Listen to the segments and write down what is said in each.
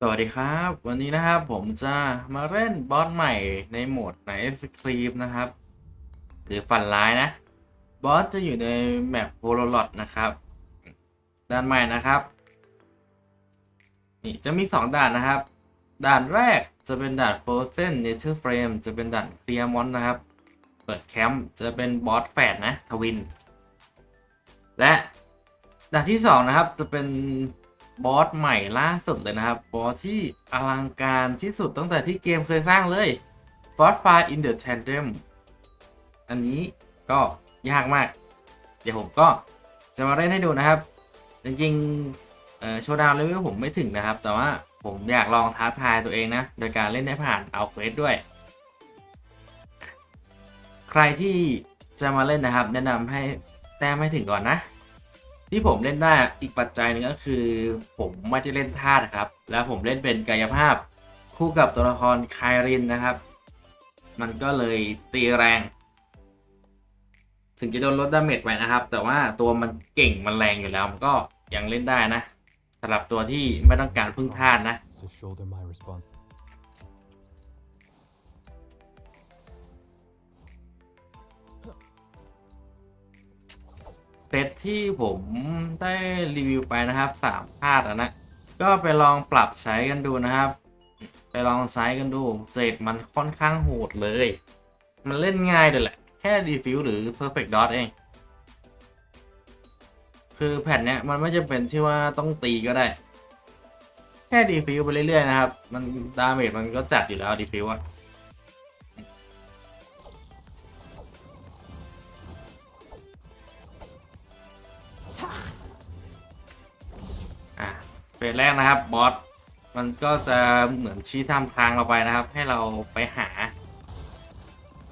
สวัสดีครับ วันนี้นะครับผมจะมาเล่นบอสใหม่ในโหมดไหนสครีมนะครับ หรือฝันร้ายนะ บอสจะอยู่ในแมปโพลลอดนะครับด่านใหม่นะครับ นี่จะมี 2 ด่านนะครับ ด่านแรกจะเป็นด่าน Frozen Nature Frame จะเป็นด่านเคลียร์มอนนะครับ เปิดแคมป์จะเป็นบอสแฝดนะทวิน และด่านที่ 2 นะครับจะเป็น บอสใหม่ล่าสุดเลยนะครับ บอสที่อลังการที่สุดตั้งแต่ที่เกมเคยสร้างเลย f o r Fire in the Tandem อันนี้ก็ยากมาก เดี๋ยวผมก็จะมาเล่นให้ดูนะครับ จริงๆโชว์ดาวเลเวลผมไม่ถึงนะครับ แต่ว่าผมอยากลองท้าทายตัวเองนะ โดยการเล่นได้ผ่านเอาเควสด้วย ใครที่จะมาเล่นนะครับ แนะนำให้แต้มให้ถึงก่อนนะ ที่ผมเล่นได้อีกปัจจัยหนึ่งก็คือ ผมไม่ได้เล่นธาตุนะครับ แล้วผมเล่นเป็นกายภาพ คู่กับตัวละครไครินนะครับ มันก็เลยตีแรง ถึงจะโดนลดดาเมจไปนะครับ แต่ว่าตัวมันเก่งมันแรงอยู่แล้วมันก็ยังเล่นได้นะสำหรับตัวที่ไม่ต้องการพึ่งธาตุนะ เซตที่ผมได้รีวิวไปนะครับสามธาตุอะนะ ก็ไปลองปรับใช้กันดูนะครับ ไปลองใช้กันดูเจดมันค่อนข้างโหดเลย มันเล่นง่ายเลยแหละ แค่ดีฟิวหรือ perfect dot เอง คือแผ่นเนี้ยมันไม่จำเป็นที่ว่าต้องตีก็ได้ แค่ดีฟิวไปเรื่อยๆนะครับ มันดาเมจมันก็จัดอยู่แล้วดีฟิวอะ สแรกนะครับบอสมันก็จะเหมือนชี้ทำทางเราไปนะครับ ให้เราไปหา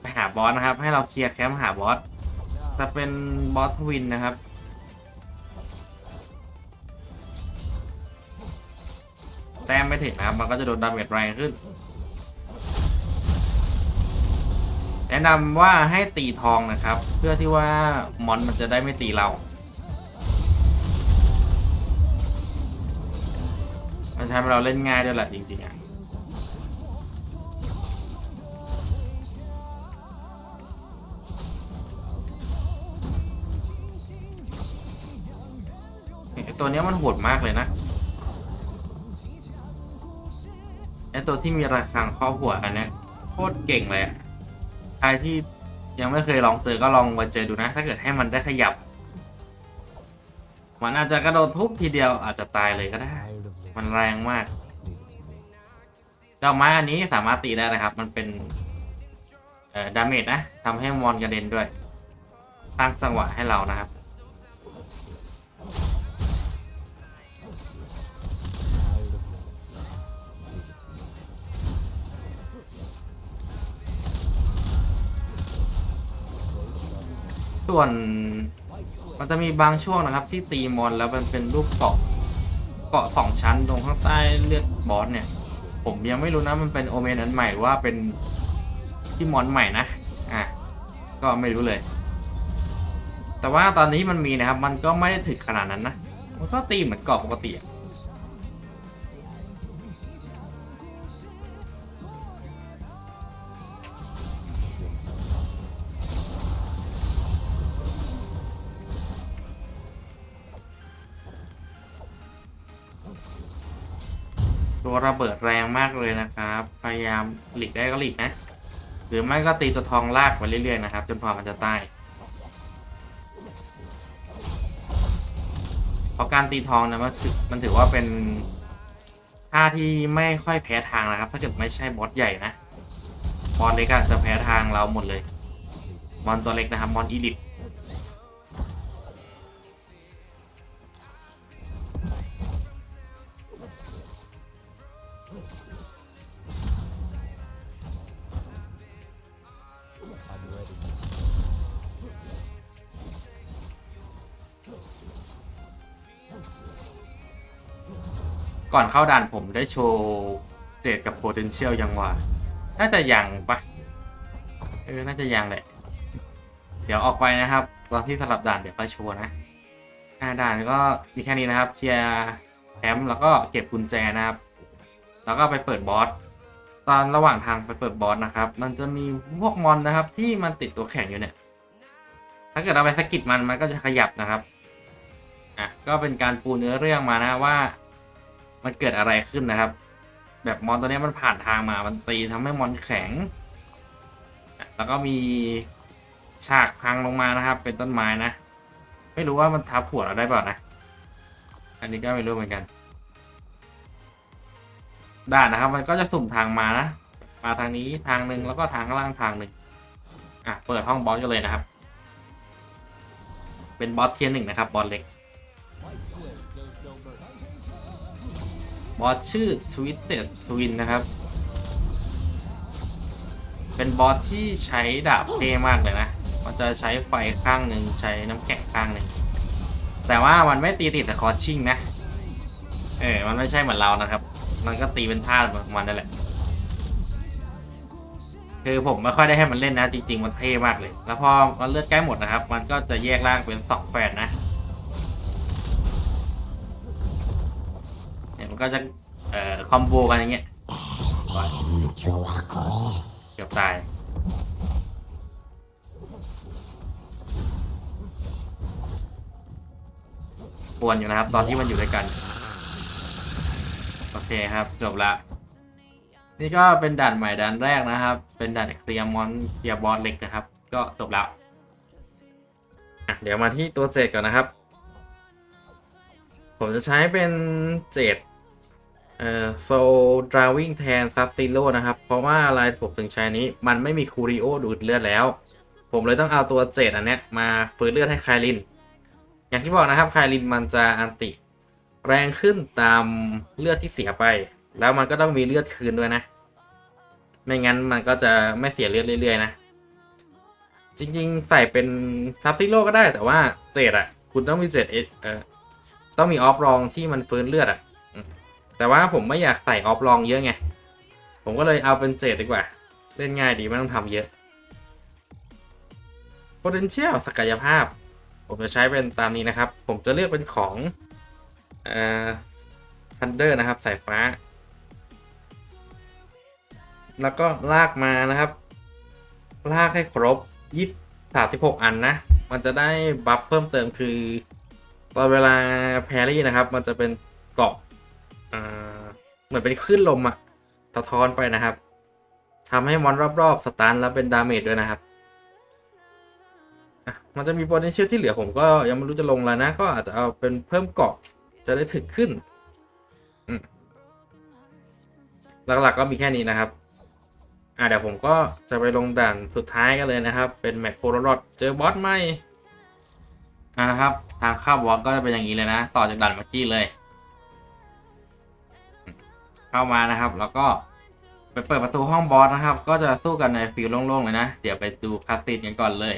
ไปหาบอสนะครับ ให้เราเคลียร์แคมป์หาบอสจะเป็นบอสทวินนะครับแต้มไม่ถึงนะครับมันก็จะโดนดาเมจแรงขึ้น แนะนำว่าให้ตีทองนะครับ เพื่อที่ว่ามอนมันจะได้ไม่ตีเรา มันทำให้เราเล่นง่ายด้วยแหละจริงๆอะไอตัวเนี้ยมันโหดมากเลยนะไอตัวที่มีระฆังครอบหัวอันเนี้ยโคตรเก่งเลยอะใครที่ยังไม่เคยลองเจอก็ลองมาเจอดูนะ ถ้าเกิดให้มันได้ขยับ มันอาจจะกระโดดทุบทีเดียวอาจจะตายเลยก็ได้ มันแรงมากดอกไม้อันนี้สามารถตีได้นะครับ มันเป็นเอ่อดาเมจนะทำให้มอนกระเด็นด้วยตั้งจังหวะให้เรานะครับส่วนมันจะมีบางช่วงนะครับ ที่ตีมอนแล้วมันเป็นรูปเกาะ เกาะสองชั้นตรงข้างใต้เลือดบอสเนี่ย ผมยังไม่รู้นะมันเป็นโอเมนอันใหม่ว่าเป็นที่มอนใหม่นะ อะ ก็ไม่รู้เลย แต่ว่าตอนนี้มันมีนะครับ มันก็ไม่ได้ถึกขนาดนั้นนะ มันก็ตีเหมือนเกาะปกติอะ ตัวระเบิดแรงมากเลยนะครับ พยายามหลีกได้ก็หลีกนะ หรือไม่ก็ตีตัวทองลากไปเรื่อยๆนะครับ จนพอมันจะตายเพราะการตีทองนะมันถือมันถือว่าเป็นท่าที่ไม่ค่อยแพ้ทางนะครับ ถ้าเกิดไม่ใช่บอสใหญ่นะบอสเล็กอะจะแพ้ทางเราหมดเลยมอนตัวเล็กนะครับมอนอีลิท ก่อนเข้าด่านผมได้โชว์เจดกับ potential ยังว่าน่าจะยังปะเออ น่าจะยังแหละ เดี๋ยวออกไปนะครับ ตอนที่สลับด่านเดี๋ยวไปโชว์นะอ่าด่านก็มีแค่นี้นะครับ เคลียร์แคมป์แล้วก็เก็บกุญแจนะครับ แล้วก็ไปเปิดบอส ตอนระหว่างทางไปเปิดบอสนะครับ มันจะมีพวกมอนนะครับ ที่มันติดตัวแข็งอยู่เนี่ย ถ้าเกิดเราไปสกิดมันมันก็จะขยับนะครับ อะ ก็เป็นการปูเนื้อเรื่องมานะว่า มันเกิดอะไรขึ้นนะครับ แบบมอนตัวนี้มันผ่านทางมา มันตีทำให้มอนแข็ง แล้วก็มีฉากพังลงมานะครับ เป็นต้นไม้นะ ไม่รู้ว่ามันทับหัวเราได้เปล่านะ อันนี้ก็ไม่รู้เหมือนกันด่านนะครับ มันก็จะสุ่มทางมานะ มาทางนี้ทางหนึ่งแล้วก็ทางข้างล่างทางหนึ่งอะ เปิดห้องบอสกันเลยนะครับ เป็นบอสเทียร์หนึ่งนะครับ บอสเล็ก อสชื่อ Twisted Twin นะครับ เป็นบอสที่ใช้ดาบเท่มากเลยนะ มันจะใช้ไฟข้างหนึ่งใช้น้ำแข็งข้างหนึ่ง แต่ว่ามันไม่ตีติดแต่คอชิ่งนะ เออ มันไม่ใช่เหมือนเรานะครับ มันก็ตีเป็นท่าของมันนั่นแหละ คือผมไม่ค่อยได้ให้มันเล่นนะ จริง ๆ มันเท่มากเลย แล้วพอมันเลือดใกล้หมดนะครับ มันก็จะแยกร่างเป็นสองแฝดนะ ก็จะเอ่อคอมโบกันอย่างเงี้ยเกือบตายปวนอยู่นะครับ ตอนที่มันอยู่ด้วยกัน โอเคครับจบละ นี่ก็เป็นด่านใหม่ด่านแรกนะครับ เป็นด่านเคลียร์มอนเคลียร์บอสเล็กนะครับ ก็จบแล้วอะเดี๋ยวมาที่ตัวเจ็ดก่อนนะครับ ผมจะใช้เป็นเจ็ด เอ่อโซดราวิ่งแทนซับซิโ o นะครับ เพราะว่าอะไรผมถึงใช้นี้มันไม่มีคูริโอดูดเลือดแล้ว ผมเลยต้องเอาตัวเจดอันเนี้ยมาฟื้นเลือดให้ไคลิน อย่างที่บอกนะครับไคลินมันจะอันติ แรงขึ้นตามเลือดที่เสียไป แล้วมันก็ต้องมีเลือดคืนด้วยนะ ไม่งั้นมันก็จะไม่เสียเลือดเรื่อยๆนะ จริงๆ ใส่เป็นซับซิโ o ก็ได้แต่ว่าเจดอะคุณต้องมีเจดเออต้องมีออฟรองที่มันฟื้นเลือดอะ แต่ว่าผมไม่อยากใส่ออฟรองเยอะไง ผมก็เลยเอาเป็นเจดดีกว่า เล่นง่ายดีไม่ต้องทำเยอะ potential ศักยภาพ ผมจะใช้เป็นตามนี้นะครับ ผมจะเลือกเป็นของเอ่อ Thunder นะครับสายฟ้า แล้วก็ลากมานะครับ ลากให้ครบยี่สามสิบหกอันนะ มันจะได้บัฟเพิ่มเติมคือ ตอนเวลาแพรี่นะครับ มันจะเป็นเกาะอ่า เหมือนเป็นคลื่นลมอะสะท้อนไปนะครับทำให้มอนรอบๆสตันแล้วเป็นดาเมจด้วยนะครับมันจะมี potential ที่เหลือผมก็ยังไม่รู้จะลงแล้วนะ ก็อาจจะเอาเป็นเพิ่มเกาะจะได้ถึกขึ้น หลักๆก็มีแค่นี้นะครับ อะเดี๋ยวผมก็จะไปลงด่านสุดท้ายกันเลยนะครับ เป็นแมปโพลารอดเจอบอสใหมนะครับ ทางข้าบอสก็จะเป็นอย่างนี้เลยนะ ต่อจากด่านเมื่อกี้เลย เข้ามานะครับ แล้วก็ไปเปิดประตูห้องบอสนะครับ ก็จะสู้กันในฟิลโล่งๆเลยนะ เดี๋ยวไปดูคัสซีนกันก่อนเลย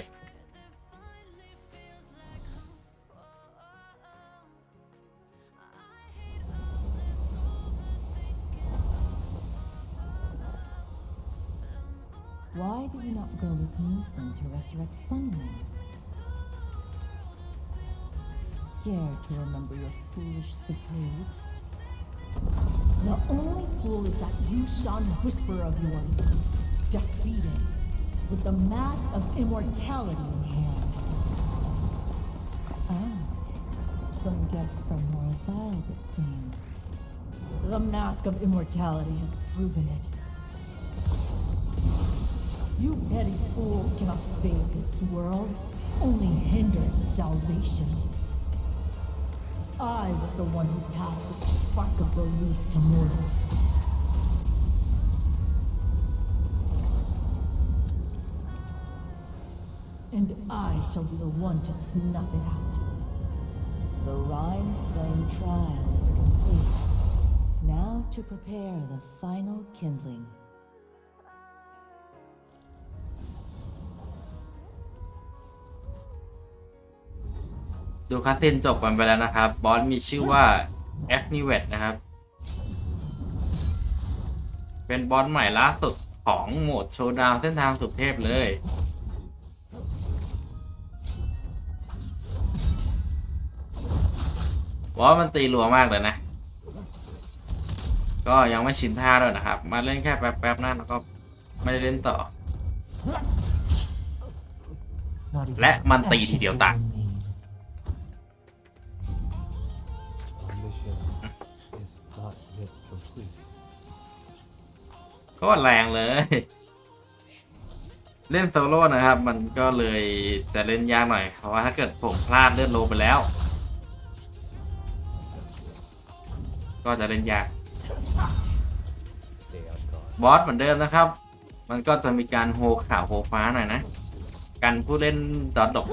Why do you not go with Musen to resurrect Sunwind? Scared to remember your foolish secrets? The only fool is that Yushan whisper of yours. Defeated. With the mask of immortality in hand. Ah, some guests from Morris it seems. The mask of immortality has proven it. You petty fools cannot save this world, only hinder its salvation. I was the one who passed the spark of belief to mortals. And I shall be the one to snuff it out. The Rhine Flame trial is complete. Now to prepare the final kindling. ดูคัสซินจบกันไปแล้วนะครับ บอสมีชื่อว่าแอคนิเวตนะครับ เป็นบอสใหม่ล่าสุดของโหมดโชว์ดาวเส้นทางสุดเทพเลย บอสมันตีรัวมากเลยนะ ก็ยังไม่ชินท่าด้วยนะครับ มาเล่นแค่แป๊บๆนะแล้วก็ไม่ได้เล่นต่อ และมันตีทีเดียวตาย ก็แรงเลย เล่นโซโล่นะครับ มันก็เลยจะเล่นยากหน่อย เพราะว่าถ้าเกิดผมพลาดเลื่อนโลไปแล้ว ก็จะเล่นยาก บอสเหมือนเดิมนะครับ มันก็จะมีการโฮขาวโฮฟ้าหน่อยนะ กันผู้เล่นดอทดก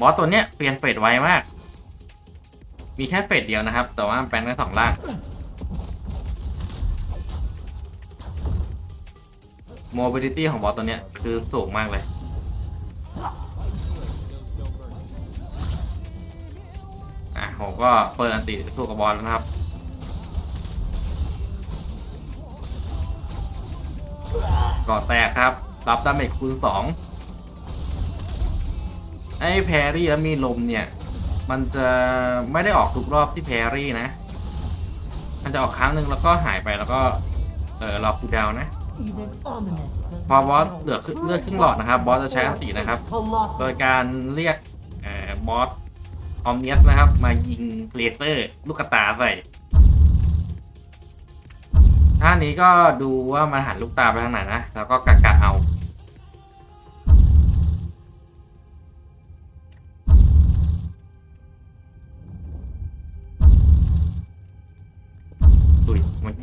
บอสตัวเนี้ยเปลี่ยนเฟดไวมาก มีแค่เฟดเดียวนะครับ แต่ว่าแปลงได้สองล่างโมบิลิตี้ของบอสตัวเนี้ยคือสูงมากเลย อะผมก็เปิดอันติสู้กับบอสแล้วนะครับ ก่อแตกครับ รับดาเมจคูณสองไอ้แพรรี่แล้วมีลมเนี่ย มันจะไม่ได้ออกทุกรอบที่แพรรี่นะ มันจะออกครั้งหนึ่งแล้วก็หายไปแล้วก็ เออรอคูลดาวน์นะ พอบอสเหลือครึ่งเลือดครึ่งหลอดนะครับ บอสจะใช้อันตินะครับ โดยการเรียกเอ่อบอสออมเนียสนะครับ มายิงเลเซอร์ลูกตาใส่ท่านี้ก็ดูว่ามันหันลูกตาไปทางไหนนะ แล้วก็กะกะเอา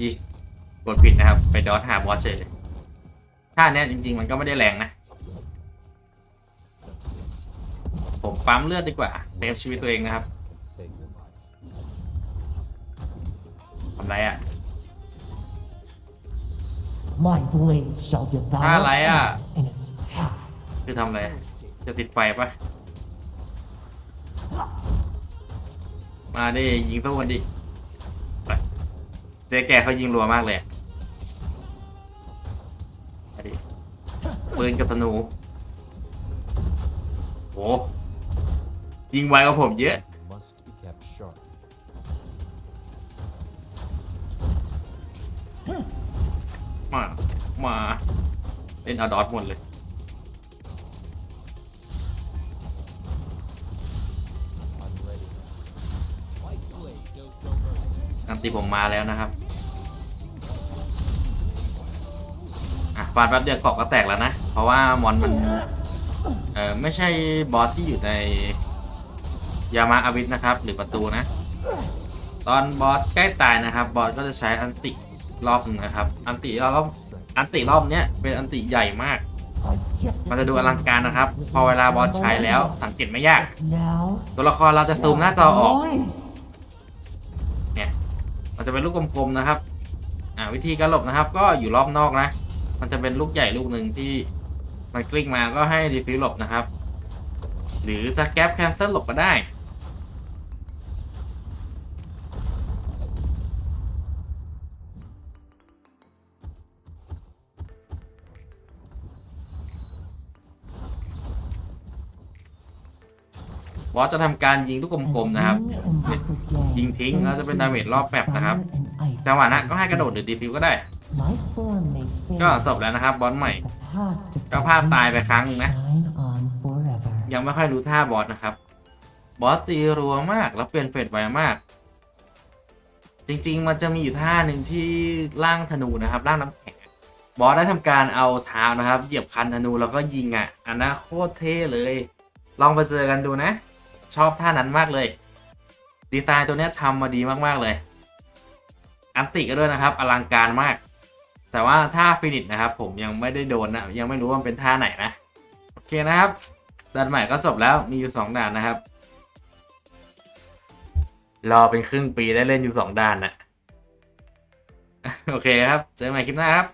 อุ้ยเมื่อกี้กดผิดนะครับ ไปดอทหาบอสเฉยเลยท่าเนี้ยจริง ๆ มันก็ไม่ได้แรงนะ ผมปั๊มเลือดดีกว่าเซฟชีวิตตัวเองนะครับ And save your life. ทำไรอะ My blades shall devour Ah, lại à. all in its path. คือทำอะไร จะติดไฟปะมาดิยิงสู้กันดิไป เจ๊แกเขายิงรัวมากเลยอดิปืนกับธนู โห ยิงไวกว่าผมเยอะ มา มา เล่นอดอทหมดเลย อันตีผมมาแล้วนะครับอะฟาดแป๊บเดียวเกาะก็แตกแล้วนะ เพราะว่ามอนมันเออไม่ใช่บอสที่อยู่ในยามาอาวิธนะครับ หรือประตูนะ ตอนบอสใกล้ตายนะครับ บอสก็จะใช้อันติรอบหนึงนะครับ อันติรอบอันติรอบเนี้ยเป็นอันติใหญ่มาก I get มันจะดูอลังการนะครับ พอเวลาบอสใช้แล้วสังเกตไม่ยาก now. ตัวละครเราจะซูมหน้าจอออก Moist. เนี่ย มันจะเป็นลูกกลมๆนะครับ อ่าวิธีการหลบนะครับ ก็อยู่รอบนอกนะ มันจะเป็นลูกใหญ่ลูกหนึ่งที่มันกลิ้งมาก็ให้ดีฟิลหลบนะครับ หรือจะแก๊ปแคนเซิลหลบก็ได้ บอสจะทำการยิงลูกกลมๆนะครับ ยิงทิ้งแล้วจะเป็นดาเมจรอบแมปนะครับจังหวะนั้นก็ให้กระโดดหรือดีฟิวก็ได้ ก็จบแล้วนะครับบอสใหม่ ก็ภาพตายไปครั้งหนึงนะ ยังไม่ค่อยรู้ท่าบอสนะครับ บอสตีรัวมากแล้วเปลี่ยนเฟดไวมาก จริงๆ มันจะมีอยู่ท่าหนึ่งที่ล่างธนูนะครับล่างน้ำแข็งอะบอสได้ทำการเอาเท้านะครับ เหยียบคันธนูแล้วก็ยิงอะ อันนั้นโคตรเท่เลย ลองไปเจอกันดูนะ ชอบท่านั้นมากเลย ดีไซน์ตัวนี้ทำมาดีมากๆเลย อันติก็ด้วยนะครับอลังการมาก แต่ว่าท่าฟินิชนะครับ ผมยังไม่ได้โดนนะยังไม่รู้ว่ามันเป็นท่าไหนนะ โอเคนะครับด่านใหม่ก็จบแล้วมีอยู่สองด่านนะครับ รอเป็นครึ่งปีได้เล่นอยู่สองด่านนะโอเคครับ เจอกันใหม่คลิปหน้าครับ